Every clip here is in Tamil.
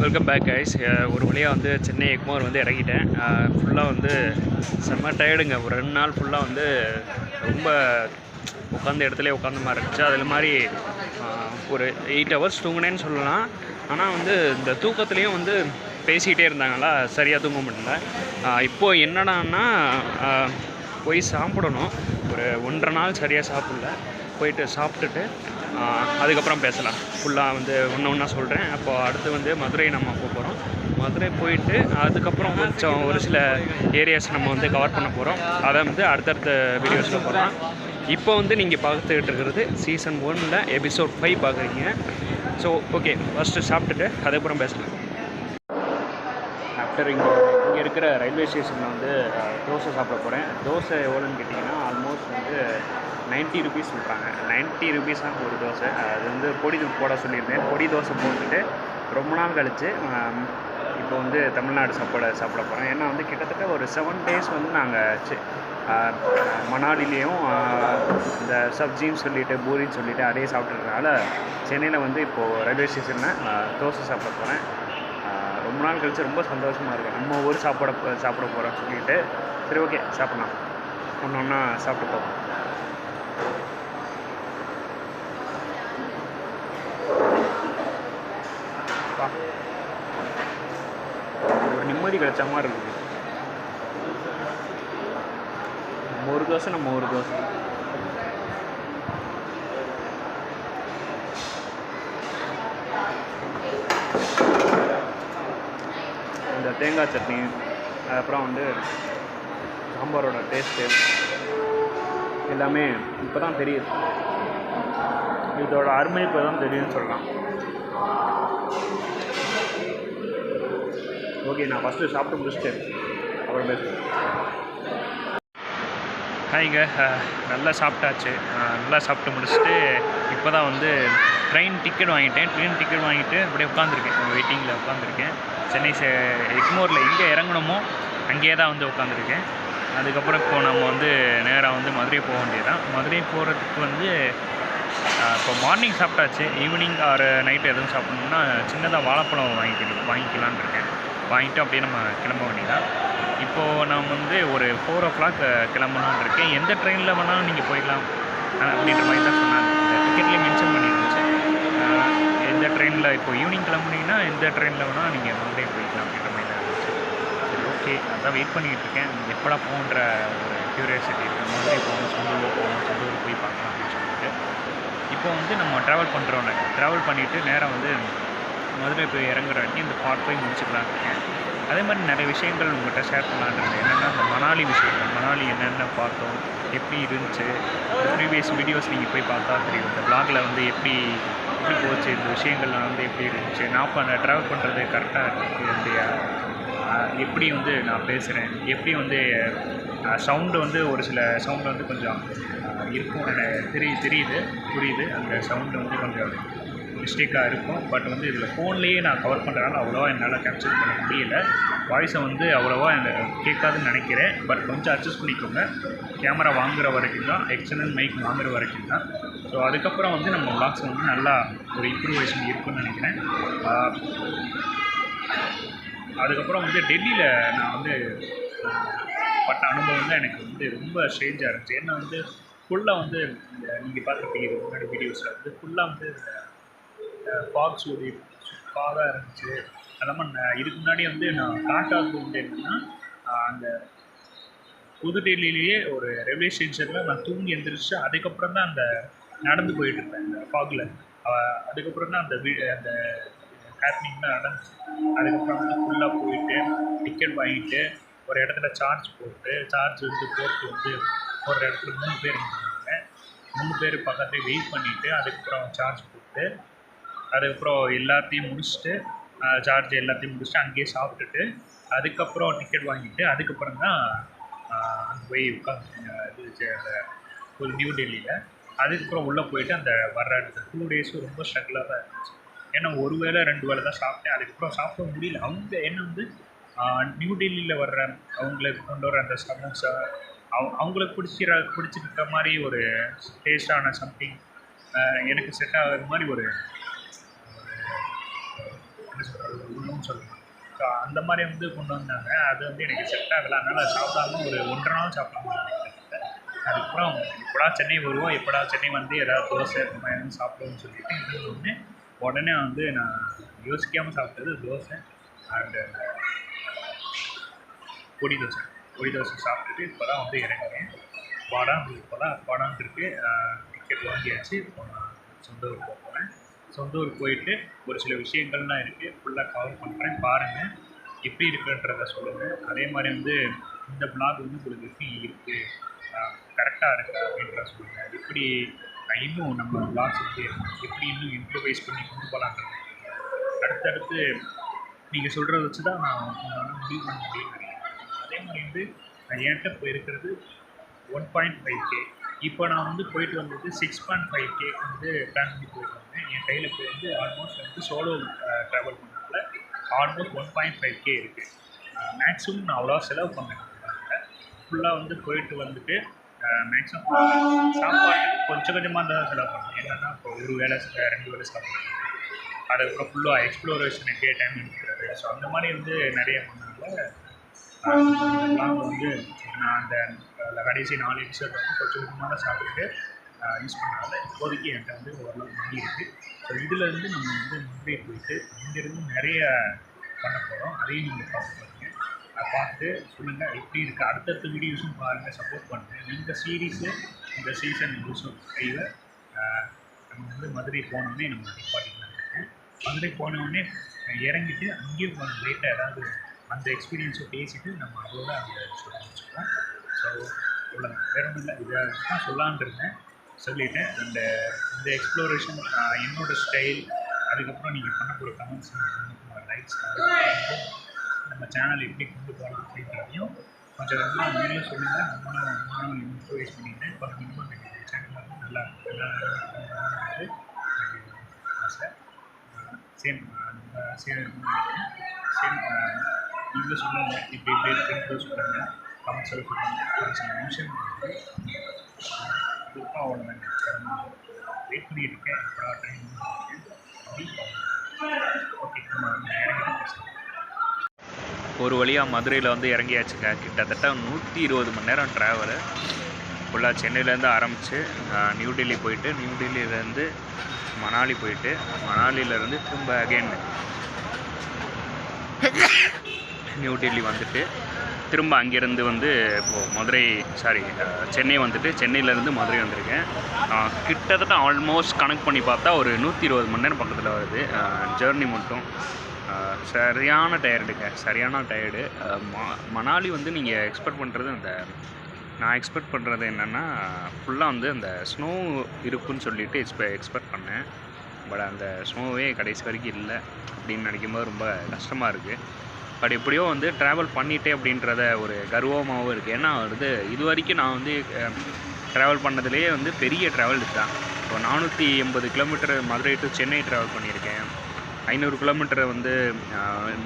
வெல்கம் பேக் கைஸ் ஒரு வழியாக வந்து சென்னை எக்மோர் வந்து இறங்கிட்டேன். ஃபுல்லாக வந்து செம்ம டயர்டுங்க ஒரு ரெண்டு நாள் ஃபுல்லாக வந்து ரொம்ப உட்காந்த இடத்துல உட்காந்த மாதிரி இருந்துச்சு. அதில் மாதிரி ஒரு எயிட் ஹவர்ஸ் தூங்கினேன்னு சொல்லலாம். ஆனால் வந்து இந்த தூக்கத்துலேயும் வந்து பேசிக்கிட்டே இருந்தாங்களா சரியாக தூங்க முடியல. இப்போது இப்போ என்னடான்னா போய் சாப்பிடணும். ஒரு ஒன்றரை நாள் சரியாக சாப்பிடல. போயிட்டு சாப்பிட்டுட்டு அதுக்கப்புறம் பேசலாம். ஃபுல்லாக வந்து ஒன்று ஒன்றா சொல்கிறேன் அப்போ அடுத்து வந்து மதுரை நம்ம போக போகிறோம் மதுரை போயிட்டு அதுக்கப்புறம் கொஞ்சம் ஒரு சில ஏரியாஸ் நம்ம வந்து கவர் பண்ண போகிறோம் அதை வந்து அடுத்தடுத்த வீடியோஸில் போகிறோம் இப்போ வந்து நீங்கள் பார்த்துக்கிட்டு இருக்கிறது சீசன் ஒன்னில் எபிசோட் ஃபைவ் பார்க்குறீங்க. ஸோ ஓகே ஃபஸ்ட்டு சாப்பிட்டுட்டு அதுக்கப்புறம் பேசலாம். ஆஃப்டர் இங்கே இங்கே இருக்கிற ரயில்வே ஸ்டேஷனில் வந்து தோசை சாப்பிட போகிறேன் தோசை எவ்வளோன்னு கேட்டிங்கன்னா ஆல்மோஸ்ட் வந்து 90 ருபீஸ் சொல்கிறாங்க 90 ருபீஸ் தான் ஒரு தோசை. அது வந்து பொடி போட சொல்லியிருந்தேன். பொடி தோசை போட்டுட்டு ரொம்ப நாள் கழித்து இப்போ வந்து தமிழ்நாடு சாப்பாடு சாப்பிட போகிறேன் ஏன்னா வந்து கிட்டத்தட்ட ஒரு செவன் டேஸ் வந்து நாங்கள் மணாலிலேயும் இந்த சப்ஜின்னு சொல்லிவிட்டு பூரின்னு சொல்லிவிட்டு அதே சாப்பிட்றதுனால சென்னையில் வந்து இப்போது ரயில்வே ஸ்டேஷனில் தோசை சாப்பிட போகிறேன் ரொம்ப நாள் கழித்து ரொம்ப சந்தோஷமாக இருக்கும் நம்ம ஊர் சாப்பாட சாப்பிட போகிறோம்னு சொல்லிட்டு சரி ஓகே சாப்பிட்லாம். ஒன்று ஒன்றா சாப்பிட்டு போவோம். ஒரு நிம்மதி கிடைச்ச மாதிரி இருக்குது நம்ம ஒரு தோசை நம்ம ஒரு தோசை. இந்த தேங்காய் சட்னி அப்புறம் வந்து சாம்பாரோட டேஸ்ட்டு எல்லாமே இப்போ தான் தெரியுது. இதோட அருமை இப்போ தான் தெரியுதுன்னு சொல்லலாம். ஓகே நான் ஃபஸ்ட்டு சாப்பிட்டு முடிச்சுட்டு அப்புறம் பேசுகிறேன் ஹாய்ங்க நல்லா சாப்பிட்டாச்சு. நல்லா சாப்பிட்டு முடிச்சுட்டு இப்போ தான் வந்து ட்ரெயின் டிக்கெட் வாங்கிட்டேன். ட்ரெயின் டிக்கெட் வாங்கிட்டு அப்படியே உட்காந்துருக்கேன் வெயிட்டிங்கில் உட்காந்துருக்கேன் சென்னை எக்மோரில் எங்கே இறங்கணுமோ அங்கேயே தான் வந்து உட்காந்துருக்கேன் அதுக்கப்புறம் இப்போ நம்ம வந்து நேராக வந்து மதுரை போக வேண்டியதுதான். மதுரை போகிறதுக்கு வந்து இப்போ மார்னிங் சாப்பிட்டாச்சு. ஈவினிங் ஆர் நைட்டு எதுவும் சாப்பிட்ணுன்னா சின்னதாக வாழைப்பழம் வாங்கிக்கணும் வாங்கிக்கலான்னு இருக்கேன். வாங்கிட்டு அப்படியே நம்ம கிளம்ப வேண்டியதான் இப்போது நான் வந்து ஒரு ஃபோர் ஓ கிளாக் கிளம்பணும்னு இருக்கேன். எந்த ட்ரெயினில் வேணாலும் நீங்கள் போயிடலாம் அப்படின்ற மாதிரி தான் சொன்னாங்க. டிக்கெட்லேயே மென்ஷன் பண்ணிருந்துச்சு. எந்த ட்ரெயினில் இப்போ ஈவினிங் கிளம்புனீங்கன்னா எந்த ட்ரெயினில் வேணால் நீங்கள் மதுரை போய்க்கலாம் அப்படின்ற மாதிரி ஓகே அதான் வெயிட் பண்ணிகிட்டு இருக்கேன். எப்படா போகன்ற ஒரு க்யூரியாசிட்டி இருக்குது மதுரை போகணும் சொந்த ஊர் போகணும் சொந்த ஊர் போய் பார்க்கலாம் அப்படின்னு சொல்லிட்டு. இப்போ வந்து நம்ம ட்ராவல் பண்ணுறோம் ட்ராவல் பண்ணிவிட்டு நேராக வந்து மதுரை போய் இறங்குற வரைக்கும் இந்த பார்ட் போய் முடிச்சுக்கலாம் இருக்கேன். அதே மாதிரி நிறைய விஷயங்கள் உங்கள்கிட்ட ஷேர் பண்ணலான்னு என்னென்னா இந்த மணாலி விஷயங்கள். மணாலி என்னென்ன பார்த்தோம்? எப்படி இருந்துச்சு? இந்த ப்ரீவியஸ் வீடியோஸ் நீங்கள் போய் பார்த்தா தெரியும். இந்த பிளாகில் வந்து எப்படி எப்படி போச்சு? இந்த விஷயங்கள்லாம் வந்து எப்படி இருந்துச்சு? நான் ட்ராவல் பண்ணுறது கரெக்டாக இருக்குது இல்லையா? எப்படி வந்து நான் பேசுகிறேன் எப்படி வந்து சவுண்டு வந்து ஒரு சில சவுண்டு வந்து கொஞ்சம் இருக்கும். எனக்கு தெரிய தெரியுது புரியுது. அந்த சவுண்டு வந்து கொஞ்சம் மிஸ்டேக்காக இருக்கும். பட் வந்து இதில் ஃபோன்லேயே நான் கவர் பண்ணுறதுனால அவ்வளோவா என்னால் கேப்சர் பண்ண முடியல. வாய்ஸை வந்து அவ்வளோவா கேட்காதுன்னு நினைக்கிறேன். பட் கொஞ்சம் அட்ஜஸ்ட் பண்ணிக்கோங்க. கேமரா வாங்குகிற வரைக்கும் தான் எக்ஸ்டர்னல் மைக் வாங்குற வரைக்கும் தான். ஸோ அதுக்கப்புறம் வந்து நம்ம vlogs வந்து நல்லா ஒரு இம்ப்ரூவேஷன் இருக்குன்னு நினைக்கிறேன். அதுக்கப்புறம் வந்து டெல்லியில் நான் வந்து பட்ட அனுபவம் தான் எனக்கு வந்து ரொம்ப ஸ்ட்ரேஞ்சாக இருந்துச்சு. ஏன்னா வந்து ஃபுல்லாக வந்து நீங்கள் பார்த்துருப்பீங்க இதுக்கு முன்னாடி வீடியோஸில் வந்து ஃபுல்லாக வந்து ஃபாக்ஸ் ஓடி ஃபாகாக இருந்துச்சு. அது இல்லாமல் நான் இதுக்கு முன்னாடி வந்து நான் காட்டாவது வந்து என்னென்னா அந்த புதுடெல்லியிலேயே ஒரு ரயில்வே ஸ்டேஷனில் நான் தூங்கி எழுந்திரிச்சு அதுக்கப்புறம் தான் அந்த நடந்து போயிட்டு இருப்பேன் அந்த ஃபாகில் அதுக்கப்புறம் தான் அந்த வீ அந்த ஹேப்பனிங்லாம் நடந்துச்சு. அதுக்கப்புறம் வந்து ஃபுல்லாக போயிட்டு டிக்கெட் வாங்கிட்டு ஒரு இடத்துல சார்ஜ் போட்டு சார்ஜ் வந்து போட்டு வந்து ஒரு இடத்துல மூணு பேர் இருந்தாங்க மூணு பேர் பக்கத்துலேயே வெயிட் பண்ணிவிட்டு அதுக்கப்புறம் சார்ஜ் போட்டு அதுக்கப்புறம் எல்லாத்தையும் முடிச்சுட்டு சார்ஜ் எல்லாத்தையும் முடிச்சுட்டு அங்கேயே சாப்பிட்டுட்டு அதுக்கப்புறம் டிக்கெட் வாங்கிட்டு அதுக்கப்புறம் தான் அங்கே போய் உட்காந்து இது அந்த ஒரு நியூ டெல்லியில். அதுக்கப்புறம் உள்ளே போயிட்டு அந்த வர்ற இடத்துல டூ டேஸும் ரொம்ப ஸ்ட்ரகிளாக தான் இருந்துச்சு. ஏன்னா ஒரு வேளை ரெண்டு வேளை தான் சாப்பிட்டேன். அதுக்கப்புறம் சாப்பிட முடியல. அவங்க என்ன வந்து நியூ டெல்லியில் வர்ற அவங்களுக்கு கொண்டு வர அந்த சமோசா அவங்க அவங்களுக்கு பிடிச்சிற பிடிச்சிருக்க மாதிரி ஒரு டேஸ்டான சம்திங் எனக்கு செட் ஆகிற மாதிரி ஒரு என்ன சொல்கிறது சாப்பிடணும்னு சொல்லலாம். ஸோ அந்த மாதிரி வந்து கொண்டு வந்தாங்க. அது வந்து எனக்கு செட் ஆகலை. அதனால் சாப்பிடாம ஒரு ஒன்றரை நாள் சாப்பிடாம அதுக்கப்புறம் எப்படா சென்னை வருவோம் எப்படா சென்னை வந்து ஏதாவது தோசை இந்த எதுவும் சாப்பிடுவோம்னு சொல்லிட்டு இது ஒன்று உடனே வந்து நான் யோசிக்காமல் சாப்பிட்டது தோசை அண்டு பொடி தோசை. பொடி தோசை சாப்பிட்டுட்டு இப்போ தான் வந்து இறங்குறேன். படம் இப்போ தான் பாடான் இருக்கு. டிக்கெட் வாங்கியாச்சு. இப்போ நான் சொந்த ஊர் போக போகிறேன் சொந்த ஊர் போயிட்டு ஒரு சில விஷயங்கள்லாம் இருக்குது ஃபுல்லாக கவர் பண்ணுறேன் பாருங்கள் எப்படி இருக்குன்றத சொல்லுங்கள் அதே மாதிரி வந்து இந்த பிளாக் வந்து உங்களுக்கு எப்படி இருக்குது கரெக்டாக இருக்கா அப்படின்றத சொல்லுங்கள் எப்படி இன்னும் நம்ம பிளாக்ஸ் வந்து எப்படி இன்னும் இம்ப்ரூவைஸ் பண்ணி கொண்டு போகலான்றது அடுத்தடுத்து நீங்கள் சொல்கிறத வச்சு தான் நான் உங்களால் முடிவு பண்ண முடியும் நினைக்கிறேன். அதே மாதிரி வந்து நான் என்கிட்ட இப்போ இருக்கிறது ஒன் பாயிண்ட் ஃபைவ் கே இப்போ நான் வந்து போயிட்டு வந்தது சிக்ஸ் பாயிண்ட் ஃபைவ் கே வந்து பிளான் பண்ணி போயிட்டு வந்தேன் என் கையில் இப்போ வந்து ஆல்மோஸ்ட் வந்து சோலோ ட்ராவல் பண்ணனால almost one point five K இருக்குது மேக்ஸிமம் நான் அவ்வளோவா செலவு பண்ணேன் ஃபுல்லாக வந்து போயிட்டு வந்துட்டு மேக்ஸிமம் சாப்பாட்டுக்கு கொஞ்சம் கொஞ்சமாக தான் செலவு பண்ணேன் என்னென்னா இப்போ ஒரு வேளை ரெண்டு வேலை சாப்பிட்றது அதுக்கப்புறம் ஃபுல்லாக எக்ஸ்ப்ளோரேஷனுக்கே டைம் எடுக்கிறது. ஸோ அந்த மாதிரி வந்து நிறைய பண்ணால லாங் வந்து நான் அந்த கடைசி நாலு எபிசோட் வந்து கொஞ்சம் கொஞ்சமாக தான் சாப்பிட்டு யூஸ் பண்ணால இப்போதைக்கு என்கிட்ட வந்து ஓரளவு மணி இருக்குது ஸோ இதுலேருந்து நம்ம வந்து மும்பை போயிட்டு இங்கேருந்து நிறைய பண்ண போகிறோம் அதையும் நீங்கள் பார்த்து பார்த்துட்டு சொல்லுங்கள் எப்படி இருக்குது அடுத்தடுத்த வீடியோஸும் பாருங்கள் சப்போர்ட் பண்ணுங்கள் இந்த சீரீஸு இந்த சீசன் யூஸும் கையில் நம்ம வந்து மதுரை போனோடனே நம்ம நிப்பாட்டிக்கலாம் மதுரை போனவுடனே இறங்கிட்டு அங்கேயும் கொஞ்சம் லேட்டாக ஏதாவது அந்த எக்ஸ்பீரியன்ஸை பேசிவிட்டு நம்ம அதோட அந்த சொல்ல வச்சுப்போம் ஸோ இவ்வளோ வேற ஒன்றும் இல்லை. இதை தான் சொல்லான்னு இருந்தேன் சொல்லிட்டேன். அந்த இந்த எக்ஸ்ப்ளோரேஷன் என்னோட ஸ்டைல் அதுக்கப்புறம் நீங்கள் பண்ண போகிற கமெண்ட்ஸ் லைக்ஸ் நம்ம சேனல் எப்படி கொண்டு போகலாம் அப்படின்றதையும் கொஞ்சம் கொஞ்சமாக மேலும் சொல்லுங்கள் நம்மளும் நானும் இம்ப்ரூவைஸ் பண்ணிட்டேன் இப்போ இன்னும் எனக்கு சேனல் வந்து நல்லா நல்லா வந்து ஆசை சேம் நம்ம சேம் சேம் நீங்களும் சொல்லுங்கள் இப்படி இப்படி இருக்குன்னு சொல்லுங்கள் கமெண்ட்ஸில் சொல்லுங்கள் ஒரு சில நிமிஷம் குறிப்பாக அவ்வளோ வெயிட் பண்ணிட்டு இருக்கேன். எப்படா ட்ரெயின் ஓகே நம்ம நேரம் பேசுகிறேன் ஒரு வழியாக மதுரையில் வந்து இறங்கியாச்சுங்க. கிட்டத்தட்ட நூற்றி இருபது மணி நேரம் ட்ராவலு ஃபுல்லாக சென்னையிலேருந்து ஆரம்பித்து நியூ டெல்லி போயிட்டு நியூ டெல்லியிலேருந்து மணாலி போயிட்டு மணாலியிலேருந்து திரும்ப அகைன் நியூ டெல்லி வந்துட்டு திரும்ப அங்கேருந்து வந்து இப்போது மதுரை சாரி சென்னை வந்துட்டு சென்னையிலேருந்து மதுரை வந்திருக்கேன். கிட்டத்தட்ட ஆல்மோஸ்ட் கனெக்ட் பண்ணி பார்த்தா ஒரு நூற்றி இருபது மணி நேரம் பக்கத்தில் வருது. ஜேர்னி மட்டும். சரியான டயர்டுங்க சரியான டயர்டு. மணாலி வந்து நீங்கள் எக்ஸ்பெக்ட் பண்ணுறது அந்த நான் எக்ஸ்பெக்ட் பண்ணுறது என்னென்னா ஃபுல்லாக வந்து அந்த ஸ்னோ இருக்குன்னு சொல்லிட்டு எக்ஸ்பெ எக்ஸ்பெக்ட் பண்ணேன். பட் அந்த ஸ்னோவே கடைசி வரைக்கும் இல்லை அப்படின்னு நினைக்கும்போது ரொம்ப கஷ்டமாக இருக்குது பட் எப்படியோ வந்து ட்ராவல் பண்ணிட்டே அப்படின்றத ஒரு கர்வமாகவும் இருக்குது ஏன்னா வந்து இது வரைக்கும் நான் வந்து ட்ராவல் பண்ணதுலேயே வந்து பெரிய ட்ராவல் இதுதான். இப்போ நானூற்றி எண்பது kilometre Madurai to Chennai travel பண்ணியிருக்கேன். ஐநூறு கிலோமீட்டர் வந்து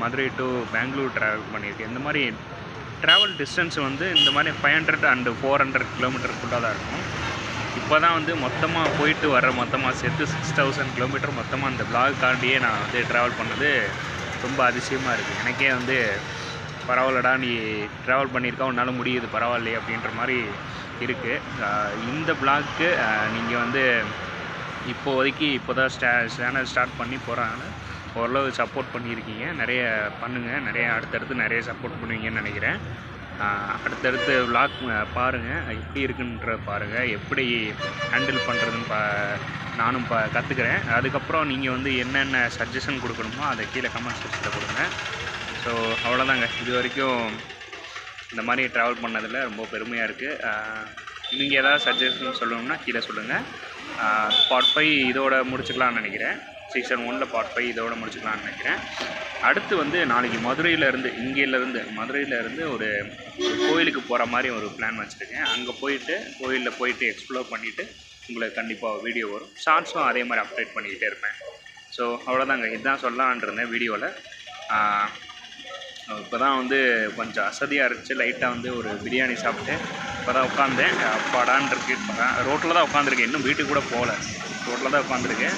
மதுரை டு பெங்களூர் ட்ராவல் பண்ணியிருக்கேன் இந்த மாதிரி ட்ராவல் டிஸ்டன்ஸ் வந்து இந்த மாதிரி five hundred and four hundred கிலோமீட்டருக்குள்ளே தான் இருக்கும். இப்போ தான் வந்து மொத்தமாக போயிட்டு வர மொத்தமாக சேர்த்து சிக்ஸ் தௌசண்ட் கிலோமீட்டர் மொத்தமாக அந்த பிளாக்காண்டியே நான் வந்து ட்ராவல் பண்ணது ரொம்ப அதிசயமாக இருக்குது எனக்கே வந்து பரவாயில்லடா நீ ட்ராவல் பண்ணியிருக்கா உன்னால் முடியுது பரவாயில்லையே அப்படின்ற மாதிரி இருக்குது இந்த பிளாக்கு நீங்கள் வந்து இப்போதைக்கு இப்போ தான் ஸ்டா சேனல் ஸ்டார்ட் பண்ணி போகிறாங்க ஓரளவு சப்போர்ட் பண்ணியிருக்கீங்க. நிறைய பண்ணுங்கள் நிறைய அடுத்தடுத்து நிறைய சப்போர்ட் பண்ணுவீங்கன்னு நினைக்கிறேன். அடுத்தடுத்து விளாக் பாருங்கள் எப்படி இருக்குன்ற பாருங்கள் எப்படி ஹேண்டில் பண்ணுறதுன்னு பா நானும் பா கற்றுக்கிறேன் அதுக்கப்புறம் நீங்கள் வந்து என்னென்ன சஜஷன் கொடுக்கணுமோ அதை கீழே கமெண்ட் செக்ஷனில் கொடுங்க. ஸோ அவ்வளோதாங்க இது வரைக்கும் இந்த மாதிரி ட்ராவல் பண்ணதில் ரொம்ப பெருமையாக இருக்குது நீங்கள் ஏதாவது சஜஷன் சொல்லணும்னா கீழே சொல்லுங்கள் ஸ்பாட் ஃபை இதோட முடிச்சுக்கலாம்னு நினைக்கிறேன். சீசன் ஒனில் பார்ட் ஃபைவ் இதோட முடிச்சுக்கலாம்னு நினைக்கிறேன். அடுத்து வந்து நாளைக்கு மதுரையிலேருந்து இங்கேருந்து மதுரையிலேருந்து ஒரு ஒரு கோயிலுக்கு போகிற மாதிரி ஒரு பிளான் வச்சுருக்கேன். அங்கே போயிட்டு கோயிலில் போயிட்டு எக்ஸ்ப்ளோர் பண்ணிவிட்டு உங்களுக்கு கண்டிப்பாக வீடியோ வரும். ஷார்ட்ஸும் அதே மாதிரி அப்டேட் பண்ணிக்கிட்டே இருப்பேன். ஸோ அவ்வளோதாங்க இதுதான் சொல்லலான் இருந்தேன் வீடியோவில் இப்போ தான் வந்து கொஞ்சம் அசதியாக இருந்துச்சு. லைட்டாக வந்து ஒரு பிரியாணி சாப்பிட்டு இப்போ தான் உட்காந்தேன் அப்பாடான் இருக்கு இப்போ தான் ரோட்டில் தான் உட்காந்துருக்கேன் இன்னும் வீட்டுக்கு கூட போகல. ரோட்டில் தான் உட்காந்துருக்கேன்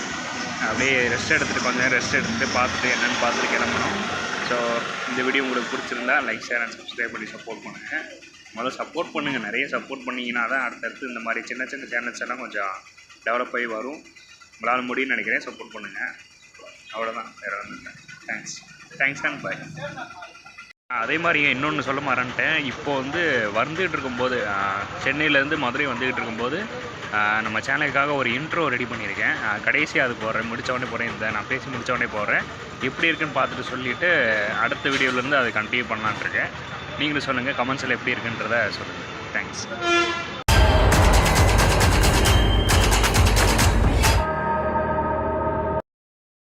அப்படியே ரெஸ்ட் எடுத்துகிட்டு கொஞ்சம் நேரம் ரெஸ்ட் எடுத்துகிட்டு பார்த்துட்டு என்னென்னு பார்த்துட்டு கிளம்பணும். ஸோ இந்த வீடியோ உங்களுக்கு பிடிச்சிருந்தா லைக் ஷேர் அண்ட் சப்ஸ்கிரைப் பண்ணி சப்போர்ட் பண்ணுங்கள் முதல்ல சப்போர்ட் பண்ணுங்கள் நிறைய சப்போர்ட் பண்ணிங்கன்னா தான் அடுத்தடுத்து இந்த மாதிரி சின்ன சின்ன சேனல்ஸ் எல்லாம் கொஞ்சம் டெவலப் ஆகி வரும். உங்களால் முடியும்னு நினைக்கிறேன். சப்போர்ட் பண்ணுங்கள் அவ்வளோதான் வேறு ஒன்றும் இல்லை. தேங்க்ஸ் தேங்க்ஸ் அண்ட் பாய் அதே மாதிரி இன்னொன்று சொல்ல மறந்துட்டேன். இப்போ வந்து வந்துகிட்டு இருக்கும்போது சென்னையிலேருந்து மதுரை வந்துகிட்டு இருக்கும்போது நம்ம சேனலுக்காக ஒரு இன்ட்ரோ ரெடி பண்ணியிருக்கேன். கடைசியாக அது போடுறேன். முடித்தவொடனே உடனே போகிறேன் இந்த நான் பேசி முடிச்ச உடனே போடுறேன். எப்படி இருக்குன்னு பார்த்துட்டு சொல்லிவிட்டு அடுத்த வீடியோலேருந்து அதை கண்டினியூ பண்ணலான்ட்டுருக்கேன் நீங்களும் சொல்லுங்கள் கமெண்ட்ஸில் எப்படி இருக்குன்றத சொல்லுங்கள் தேங்க்ஸ்